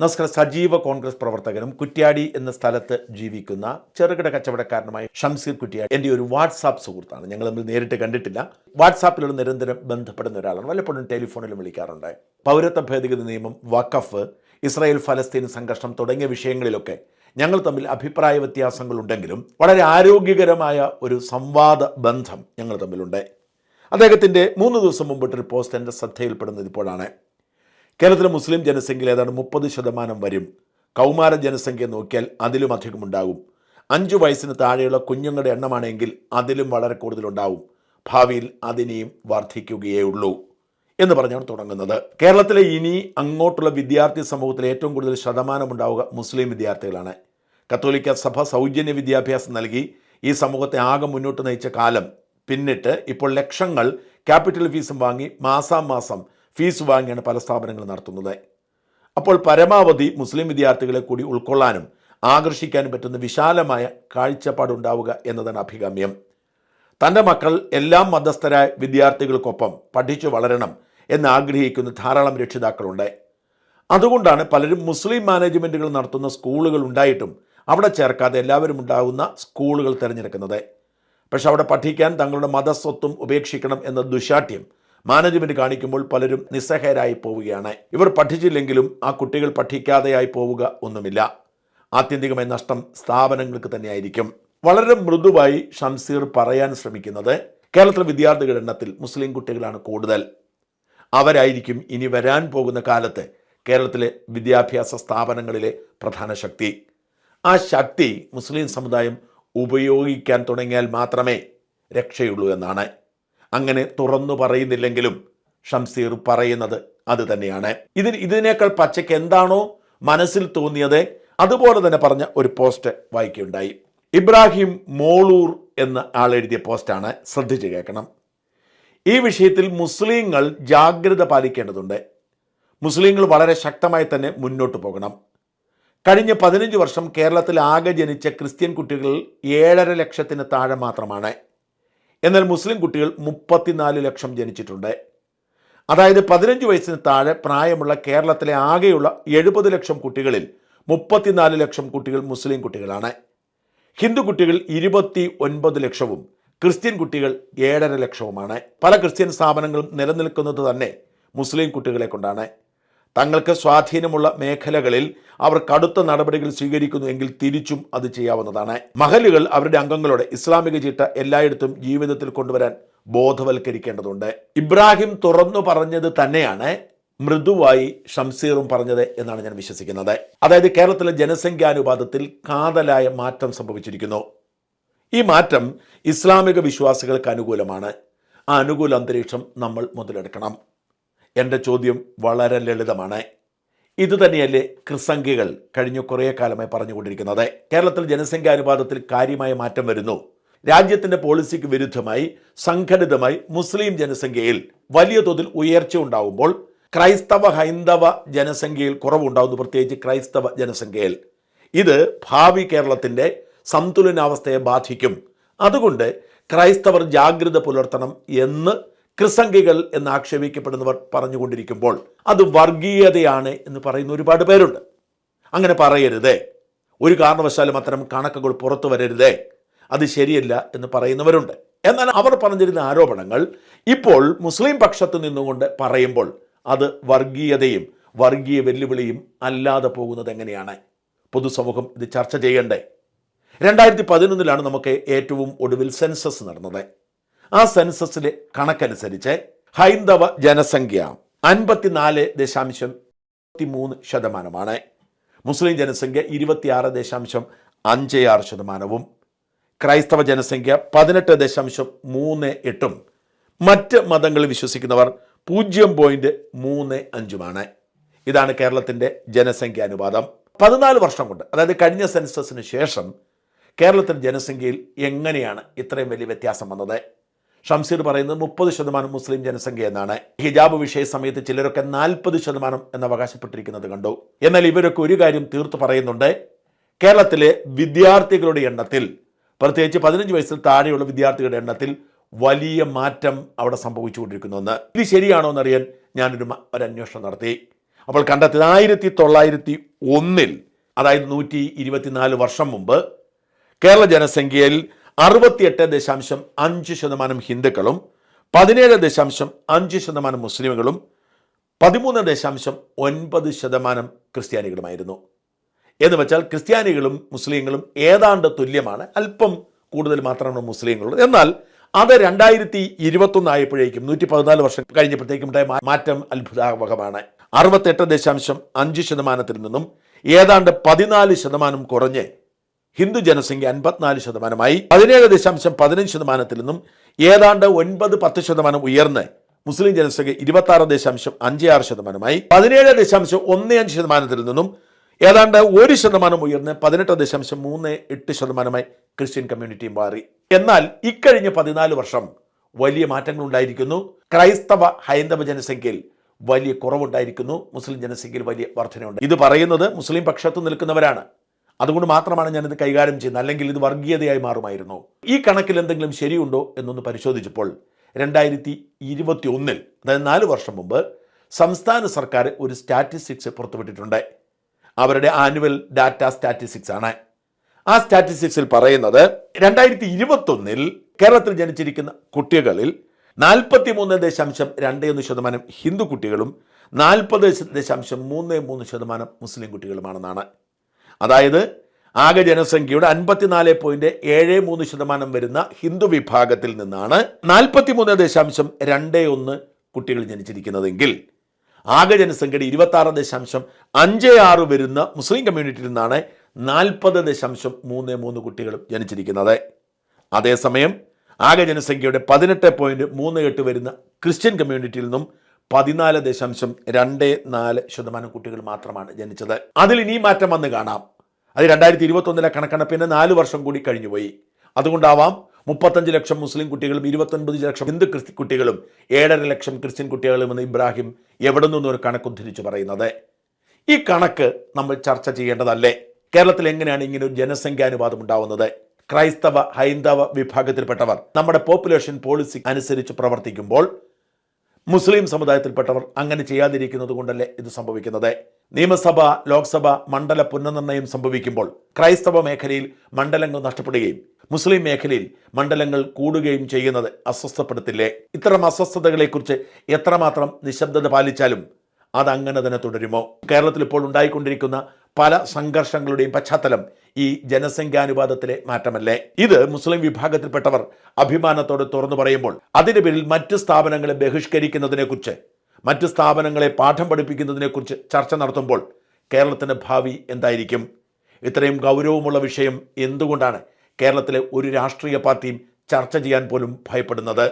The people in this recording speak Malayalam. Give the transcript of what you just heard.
നമസ്കാരം. സജീവ കോൺഗ്രസ് പ്രവർത്തകനും കുറ്റ്യാടി എന്ന സ്ഥലത്ത് ജീവിക്കുന്ന ചെറുകിട കച്ചവടക്കാരനുമായ ഷംസീർ കുറ്റ്യാടി എന്റെ ഒരു വാട്സാപ്പ് സുഹൃത്താണ്. ഞങ്ങൾ തമ്മിൽ നേരിട്ട് കണ്ടിട്ടില്ല. വാട്സാപ്പിലൂടെ നിരന്തരം ബന്ധപ്പെടുന്ന ഒരാളാണ്. വല്ലപ്പോഴും ടെലിഫോണിലും വിളിക്കാറുണ്ട്. പൗരത്വ ഭേദഗതി നിയമം വഖഫ് ഇസ്രായേൽ ഫലസ്തീൻ സംഘർഷം തുടങ്ങിയ വിഷയങ്ങളിലൊക്കെ ഞങ്ങൾ തമ്മിൽ അഭിപ്രായ വ്യത്യാസങ്ങളുണ്ടെങ്കിലും വളരെ ആരോഗ്യകരമായ ഒരു സംവാദ ബന്ധം ഞങ്ങൾ തമ്മിലുണ്ട്. അദ്ദേഹത്തിന്റെ മൂന്ന് ദിവസം മുമ്പിട്ടൊരു പോസ്റ്റ് എന്റെ ശ്രദ്ധയിൽപ്പെടുന്നത് ഇപ്പോഴാണ്. കേരളത്തിലെ മുസ്ലിം ജനസംഖ്യയിൽ ഏതാണ്ട് മുപ്പത് ശതമാനം വരും. കൗമാര ജനസംഖ്യ നോക്കിയാൽ അതിലും അധികം ഉണ്ടാകും. അഞ്ചു വയസ്സിന് താഴെയുള്ള കുഞ്ഞുങ്ങളുടെ എണ്ണമാണെങ്കിൽ അതിലും വളരെ കൂടുതലുണ്ടാവും ഭാവിയിൽ അതിനെയും വർദ്ധിക്കുകയേ ഉള്ളൂ എന്ന് പറഞ്ഞാണ് തുടങ്ങുന്നത്. കേരളത്തിലെ ഇനി അങ്ങോട്ടുള്ള വിദ്യാർത്ഥി സമൂഹത്തിൽ ഏറ്റവും കൂടുതൽ ശതമാനം ഉണ്ടാവുക മുസ്ലിം വിദ്യാർത്ഥികളാണ്. കത്തോലിക്ക സഭ സൗജന്യ വിദ്യാഭ്യാസം നൽകി ഈ സമൂഹത്തെ ആകെ മുന്നോട്ട് നയിച്ച കാലം. പിന്നിട്ട് ഇപ്പോൾ ലക്ഷങ്ങൾ ക്യാപിറ്റൽ ഫീസും വാങ്ങി മാസാമാസം ഫീസ് വാങ്ങിയാണ് പല സ്ഥാപനങ്ങളും നടത്തുന്നത്. അപ്പോൾ പരമാവധി മുസ്ലിം വിദ്യാർത്ഥികളെ കൂടി ഉൾക്കൊള്ളാനും ആകർഷിക്കാനും പറ്റുന്ന വിശാലമായ കാഴ്ചപ്പാടുണ്ടാവുക എന്നതാണ് അഭികാമ്യം. തന്റെ മക്കൾ എല്ലാ മതസ്ഥരായ വിദ്യാർത്ഥികൾക്കൊപ്പം പഠിച്ചു വളരണം എന്ന് ആഗ്രഹിക്കുന്ന ധാരാളം രക്ഷിതാക്കളുണ്ട്. അതുകൊണ്ടാണ് പലരും മുസ്ലിം മാനേജ്മെന്റുകൾ നടത്തുന്ന സ്കൂളുകൾ ഉണ്ടായിട്ടും അവിടെ ചേർക്കാതെ എല്ലാവരും ഉണ്ടാകുന്ന സ്കൂളുകൾ തിരഞ്ഞെടുക്കുന്നത്. പക്ഷെ അവിടെ പഠിക്കാൻ തങ്ങളുടെ മതസ്വത്വം ഉപേക്ഷിക്കണം എന്ന ദുശാഠ്യം മാനേജ്മെന്റ് കാണിക്കുമ്പോൾ പലരും നിസ്സഹായരായി പോവുകയാണ്. ഇവർ പഠിച്ചില്ലെങ്കിലും ആ കുട്ടികൾ പഠിക്കാതെയായി പോവുക ഒന്നുമില്ല. ആത്യന്തികമായ നഷ്ടം സ്ഥാപനങ്ങൾക്ക് തന്നെയായിരിക്കും. വളരെ മൃദുവായി ഷംസീർ പറയാൻ ശ്രമിക്കുന്നത് കേരളത്തിലെ വിദ്യാർത്ഥികളുടെ എണ്ണത്തിൽ മുസ്ലിം കുട്ടികളാണ് കൂടുതൽ. അവരായിരിക്കും ഇനി വരാൻ പോകുന്ന കാലത്ത് കേരളത്തിലെ വിദ്യാഭ്യാസ സ്ഥാപനങ്ങളിലെ പ്രധാന ശക്തി. ആ ശക്തി മുസ്ലിം സമുദായം ഉപയോഗിക്കാൻ തുടങ്ങിയാൽ മാത്രമേ രക്ഷയുള്ളൂ എന്നാണ്. അങ്ങനെ തുറന്നു പറയുന്നില്ലെങ്കിലും ഷംസീർ പറയുന്നത് അത് തന്നെയാണ്. ഇതിന് ഇതിനേക്കാൾ പച്ചയ്ക്ക് എന്താണോ മനസ്സിൽ തോന്നിയത് അതുപോലെ തന്നെ പറഞ്ഞ ഒരു പോസ്റ്റ് വായിക്കുകയുണ്ടായി. ഇബ്രാഹിം മോളൂർ എന്ന ആൾ എഴുതിയ പോസ്റ്റാണ്. ശ്രദ്ധിച്ചു കേൾക്കണം. ഈ വിഷയത്തിൽ മുസ്ലിങ്ങൾ ജാഗ്രത പാലിക്കേണ്ടതുണ്ട്. മുസ്ലിങ്ങൾ വളരെ ശക്തമായി തന്നെ മുന്നോട്ട് പോകണം. കഴിഞ്ഞ പതിനഞ്ച് വർഷം കേരളത്തിൽ ആകെ ജനിച്ച ക്രിസ്ത്യൻ കുട്ടികൾ ഏഴര ലക്ഷത്തിന് താഴെ മാത്രമാണ്. എന്നാൽ മുസ്ലിം കുട്ടികൾ മുപ്പത്തിനാല് ലക്ഷം ജനിച്ചിട്ടുണ്ട്. അതായത് പതിനഞ്ച് വയസ്സിന് താഴെ പ്രായമുള്ള കേരളത്തിലെ ആകെയുള്ള എഴുപത് ലക്ഷം കുട്ടികളിൽ മുപ്പത്തിനാല് ലക്ഷം കുട്ടികൾ മുസ്ലിം കുട്ടികളാണ്. ഹിന്ദു കുട്ടികൾ ഇരുപത്തി ഒൻപത് ലക്ഷവും ക്രിസ്ത്യൻ കുട്ടികൾ ഏഴര ലക്ഷവുമാണ്. പല ക്രിസ്ത്യൻ സ്ഥാപനങ്ങളും നിലനിൽക്കുന്നത് തന്നെ മുസ്ലിം കുട്ടികളെ കൊണ്ടാണ്. തങ്ങൾക്ക് സ്വാധീനമുള്ള മേഖലകളിൽ അവർ കടുത്ത നടപടികൾ സ്വീകരിക്കുന്നു എങ്കിൽ തിരിച്ചും അത് ചെയ്യാവുന്നതാണ്. മഹലുകൾ അവരുടെ അംഗങ്ങളോട് ഇസ്ലാമിക ചീട്ട എല്ലായിടത്തും ജീവിതത്തിൽ കൊണ്ടുവരാൻ ബോധവൽക്കരിക്കേണ്ടതുണ്ട്. ഇബ്രാഹിം തുറന്നു പറഞ്ഞത് തന്നെയാണ് മൃദുവായി ഷംസീറും പറഞ്ഞത് എന്നാണ് ഞാൻ വിശ്വസിക്കുന്നത്. അതായത് കേരളത്തിലെ ജനസംഖ്യാനുപാതത്തിൽ കാതലായ മാറ്റം സംഭവിച്ചിരിക്കുന്നു. ഈ മാറ്റം ഇസ്ലാമിക വിശ്വാസികൾക്ക് അനുകൂലമാണ്. ആ അനുകൂല അന്തരീക്ഷം നമ്മൾ മുതലെടുക്കണം. എന്റെ ചോദ്യം വളരെ ലളിതമാണ്. ഇതുതന്നെയല്ലേ ക്രിസംഖ്യകൾ കഴിഞ്ഞ കുറേ കാലമായി പറഞ്ഞുകൊണ്ടിരിക്കുന്നത്. കേരളത്തിൽ ജനസംഖ്യാനുപാതത്തിൽ കാര്യമായ മാറ്റം വരുന്നു. രാജ്യത്തിന്റെ പോളിസിക്ക് വിരുദ്ധമായി സംഘടിതമായി മുസ്ലിം ജനസംഖ്യയിൽ വലിയ തോതിൽ ഉയർച്ച ഉണ്ടാവുമ്പോൾ ക്രൈസ്തവ ഹൈന്ദവ ജനസംഖ്യയിൽ കുറവുണ്ടാകുന്നു പ്രത്യേകിച്ച് ക്രൈസ്തവ ജനസംഖ്യയിൽ. ഇത് ഭാവി കേരളത്തിന്റെ സന്തുലനാവസ്ഥയെ ബാധിക്കും. അതുകൊണ്ട് ക്രൈസ്തവർ ജാഗ്രത പുലർത്തണം എന്ന് ക്രിസംഖ്യകൾ എന്ന് ആക്ഷേപിക്കപ്പെടുന്നവർ പറഞ്ഞുകൊണ്ടിരിക്കുമ്പോൾ അത് വർഗീയതയാണ് എന്ന് പറയുന്ന ഒരുപാട് പേരുണ്ട്. അങ്ങനെ പറയരുതേ. ഒരു കാരണവശാലും അത്തരം കണക്കുകൾ പുറത്തു വരരുതേ. അത് ശരിയല്ല എന്ന് പറയുന്നവരുണ്ട്. എന്നാൽ അവർ പറഞ്ഞിരുന്ന ആരോപണങ്ങൾ ഇപ്പോൾ മുസ്ലിം പക്ഷത്ത് നിന്നുകൊണ്ട് പറയുമ്പോൾ അത് വർഗീയതയും വർഗീയ വെല്ലുവിളിയും അല്ലാതെ പോകുന്നത് എങ്ങനെയാണ്? പൊതുസമൂഹം ഇത് ചർച്ച ചെയ്യണ്ടേ? രണ്ടായിരത്തി പതിനൊന്നിലാണ് നമുക്ക് ഏറ്റവും ഒടുവിൽ സെൻസസ് നടന്നത്. ആ സെൻസസിലെ കണക്കനുസരിച്ച് ഹൈന്ദവ ജനസംഖ്യ അൻപത്തിനാല് ദശാംശം മൂന്ന് ശതമാനമാണ്. മുസ്ലിം ജനസംഖ്യ ഇരുപത്തിയാറ് ദശാംശം അഞ്ച് ആറ് ശതമാനവും. ക്രൈസ്തവ ജനസംഖ്യ പതിനെട്ട് ദശാംശം മൂന്ന് എട്ടും. മറ്റ് മതങ്ങളിൽ വിശ്വസിക്കുന്നവർ പൂജ്യം പോയിന്റ് മൂന്ന് അഞ്ചുമാണ്. ഇതാണ് കേരളത്തിന്റെ ജനസംഖ്യാനുപാതം പതിനാല് വർഷം കൊണ്ട് അതായത് കഴിഞ്ഞ സെൻസസിന് ശേഷം കേരളത്തിന്റെ ജനസംഖ്യയിൽ എങ്ങനെയാണ് ഇത്രയും വലിയ വ്യത്യാസം വന്നത്? ഷംസീർ പറയുന്നത് മുപ്പത് ശതമാനം മുസ്ലിം ജനസംഖ്യ എന്നാണ്. ഹിജാബ് വിഷയ സമയത്ത് ചിലരൊക്കെ നാൽപ്പത് ശതമാനം എന്ന് അവകാശപ്പെട്ടിരിക്കുന്നത് കണ്ടു. എന്നാൽ ഇവരൊക്കെ ഒരു കാര്യം തീർത്തു പറയുന്നുണ്ട്. കേരളത്തിലെ വിദ്യാർത്ഥികളുടെ എണ്ണത്തിൽ പ്രത്യേകിച്ച് പതിനഞ്ച് വയസ്സിൽ താഴെയുള്ള വിദ്യാർത്ഥികളുടെ എണ്ണത്തിൽ വലിയ മാറ്റം അവിടെ സംഭവിച്ചുകൊണ്ടിരിക്കുന്നുവെന്ന്. ഇത് ശരിയാണോ എന്നറിയാൻ ഞാനൊരു ഒരു അന്വേഷണം നടത്തി. അപ്പോൾ കണ്ടെത്തിയത് ആയിരത്തി തൊള്ളായിരത്തി ഒന്നിൽ അതായത് നൂറ്റി ഇരുപത്തിനാല് വർഷം മുമ്പ് കേരള ജനസംഖ്യയിൽ അറുപത്തിയെട്ട് ദശാംശം അഞ്ച് ശതമാനം ഹിന്ദുക്കളും പതിനേഴ് ദശാംശം അഞ്ച് ശതമാനം മുസ്ലിമുകളും പതിമൂന്ന് ദശാംശം ഒൻപത് ശതമാനം ക്രിസ്ത്യാനികളുമായിരുന്നു. എന്ന് വെച്ചാൽ ക്രിസ്ത്യാനികളും മുസ്ലിങ്ങളും ഏതാണ്ട് തുല്യമാണ്. അല്പം കൂടുതൽ മാത്രമാണ് മുസ്ലിങ്ങളുള്ളത്. എന്നാൽ അത് രണ്ടായിരത്തി ഇരുപത്തൊന്ന് ആയപ്പോഴേക്കും നൂറ്റി പതിനാല് വർഷം കഴിഞ്ഞപ്പോഴത്തേക്കും ഉണ്ടായ മാറ്റം അത്ഭുതാവഹമാണ്. അറുപത്തെട്ട് ദശാംശം അഞ്ച് ശതമാനത്തിൽ നിന്നും ഏതാണ്ട് പതിനാല് ശതമാനം കുറഞ്ഞ് ഹിന്ദു ജനസംഖ്യ അൻപത്തിനാല് ശതമാനമായി പതിനേഴ് ദശാംശം പതിനഞ്ച് ശതമാനത്തിൽ നിന്നും ഏതാണ്ട് ഒൻപത് പത്ത് ശതമാനം ഉയർന്ന് മുസ്ലിം ജനസംഖ്യ ഇരുപത്തി ആറ് ദശാംശം അഞ്ച് ആറ് ശതമാനമായി പതിനേഴ് ദശാംശം ഒന്ന് അഞ്ച് ശതമാനത്തിൽ നിന്നും ഏതാണ്ട് ഒരു ശതമാനം ഉയർന്ന് പതിനെട്ട് ദശാംശം മൂന്ന് എട്ട് ശതമാനമായി ക്രിസ്ത്യൻ കമ്മ്യൂണിറ്റി മാറി. എന്നാൽ ഇക്കഴിഞ്ഞ പതിനാല് വർഷം വലിയ മാറ്റങ്ങൾ ഉണ്ടായിരിക്കുന്നു. ക്രൈസ്തവ ഹൈന്ദവ ജനസംഖ്യയിൽ വലിയ കുറവുണ്ടായിരിക്കുന്നു. മുസ്ലിം ജനസംഖ്യയിൽ വലിയ വർധനയുണ്ട്. ഇത് പറയുന്നത് മുസ്ലിം പക്ഷത്ത് നിൽക്കുന്നവരാണ്. അതുകൊണ്ട് മാത്രമാണ് ഞാനിത് കൈകാര്യം ചെയ്യുന്നത്. അല്ലെങ്കിൽ ഇത് വർഗീയതയായി മാറുമായിരുന്നു. ഈ കണക്കിൽ എന്തെങ്കിലും ശരിയുണ്ടോ എന്നൊന്ന് പരിശോധിച്ചപ്പോൾ രണ്ടായിരത്തി ഇരുപത്തി ഒന്നിൽ അതായത് നാല് വർഷം മുമ്പ് സംസ്ഥാന സർക്കാർ ഒരു സ്റ്റാറ്റിസ്റ്റിക്സ് പുറത്തുവിട്ടിട്ടുണ്ട്. അവരുടെ ആനുവൽ ഡാറ്റ സ്റ്റാറ്റിസ്റ്റിക്സ് ആണ്. ആ സ്റ്റാറ്റിസ്റ്റിക്സിൽ പറയുന്നത് രണ്ടായിരത്തി ഇരുപത്തൊന്നിൽ കേരളത്തിൽ ജനിച്ചിരിക്കുന്ന കുട്ടികളിൽ നാൽപ്പത്തി മൂന്ന് ദശാംശം രണ്ട് ഒന്ന് ശതമാനം ഹിന്ദു കുട്ടികളും നാൽപ്പത് ദശാംശം മൂന്ന് മൂന്ന് ശതമാനം മുസ്ലിം കുട്ടികളുമാണെന്നാണ്. അതായത് ആകെ ജനസംഖ്യയുടെ അൻപത്തിനാല് പോയിന്റ് ഏഴ് മൂന്ന് ശതമാനം വരുന്ന ഹിന്ദു വിഭാഗത്തിൽ നിന്നാണ് നാൽപ്പത്തി മൂന്ന് ദശാംശം രണ്ട് ഒന്ന് കുട്ടികൾ ജനിച്ചിരിക്കുന്നതെങ്കിൽ ആകെ ജനസംഖ്യയുടെ ഇരുപത്തി ആറ് ദശാംശം അഞ്ച് ആറ് വരുന്ന മുസ്ലിം കമ്മ്യൂണിറ്റിയിൽ നിന്നാണ് നാൽപ്പത് ദശാംശം മൂന്ന് മൂന്ന് കുട്ടികളും ജനിച്ചിരിക്കുന്നത്. അതേസമയം ആകെ ജനസംഖ്യയുടെ പതിനെട്ട് പോയിന്റ് മൂന്ന് എട്ട് വരുന്ന ക്രിസ്ത്യൻ കമ്മ്യൂണിറ്റിയിൽ നിന്നും പതിനാല് ദശാംശം രണ്ട് നാല് ശതമാനം കുട്ടികൾ മാത്രമാണ് ജനിച്ചത്. അതിൽ ഇനി മാറ്റം വന്ന് കാണാം. അത് രണ്ടായിരത്തി ഇരുപത്തൊന്നിലെ കണക്കണപ്പിന് നാല് വർഷം കൂടി കഴിഞ്ഞുപോയി. അതുകൊണ്ടാവാം മുപ്പത്തഞ്ച് ലക്ഷം മുസ്ലിം കുട്ടികളും ഇരുപത്തൊൻപത് ലക്ഷം ഹിന്ദു ക്രിസ്തി കുട്ടികളും ഏഴര ലക്ഷം ക്രിസ്ത്യൻ കുട്ടികളും എന്ന് ഇബ്രാഹിം എവിടെ നിന്നും ഒരു കണക്കുദ്ധരിച്ച് പറയുന്നത്? ഈ കണക്ക് നമ്മൾ ചർച്ച ചെയ്യേണ്ടതല്ലേ? കേരളത്തിൽ എങ്ങനെയാണ് ഇങ്ങനെ ഒരു ജനസംഖ്യാനുപാതം ഉണ്ടാവുന്നത്? ക്രൈസ്തവ ഹൈന്ദവ വിഭാഗത്തിൽപ്പെട്ടവർ നമ്മുടെ പോപ്പുലേഷൻ പോളിസി അനുസരിച്ച് പ്രവർത്തിക്കുമ്പോൾ മുസ്ലിം സമുദായത്തിൽപ്പെട്ടവർ അങ്ങനെ ചെയ്യാതിരിക്കുന്നത് കൊണ്ടല്ലേ ഇത് സംഭവിക്കുന്നത്? നിയമസഭ ലോക്സഭ മണ്ഡല പുനർനിർണയം സംഭവിക്കുമ്പോൾ ക്രൈസ്തവ മേഖലയിൽ മണ്ഡലങ്ങൾ നഷ്ടപ്പെടുകയും മുസ്ലിം മേഖലയിൽ മണ്ഡലങ്ങൾ കൂടുകയും ചെയ്യുന്നത് അസ്വസ്ഥപ്പെടുത്തില്ലേ? ഇത്തരം അസ്വസ്ഥതകളെക്കുറിച്ച് എത്രമാത്രം നിശബ്ദത പാലിച്ചാലും അതങ്ങനെ തന്നെ തുടരുമോ? കേരളത്തിൽ ഇപ്പോൾ ഉണ്ടായിക്കൊണ്ടിരിക്കുന്ന പല സംഘർഷങ്ങളുടെയും പശ്ചാത്തലം ഈ ജനസംഖ്യാനുപാതത്തിലെ മാറ്റമല്ലേ? ഇത് മുസ്ലിം വിഭാഗത്തിൽപ്പെട്ടവർ അഭിമാനത്തോടെ തുറന്നു പറയുമ്പോൾ അതിന്റെ പേരിൽ മറ്റ് സ്ഥാപനങ്ങളെ ബഹിഷ്കരിക്കുന്നതിനെക്കുറിച്ച് മറ്റ് സ്ഥാപനങ്ങളെ പാഠം പഠിപ്പിക്കുന്നതിനെക്കുറിച്ച് ചർച്ച നടത്തുമ്പോൾ കേരളത്തിന്റെ ഭാവി എന്തായിരിക്കും? ഇത്രയും ഗൗരവമുള്ള വിഷയം എന്തുകൊണ്ടാണ് കേരളത്തിലെ ഒരു രാഷ്ട്രീയ പാർട്ടിയും ചർച്ച ചെയ്യാൻ പോലും ഭയപ്പെടുന്നത്?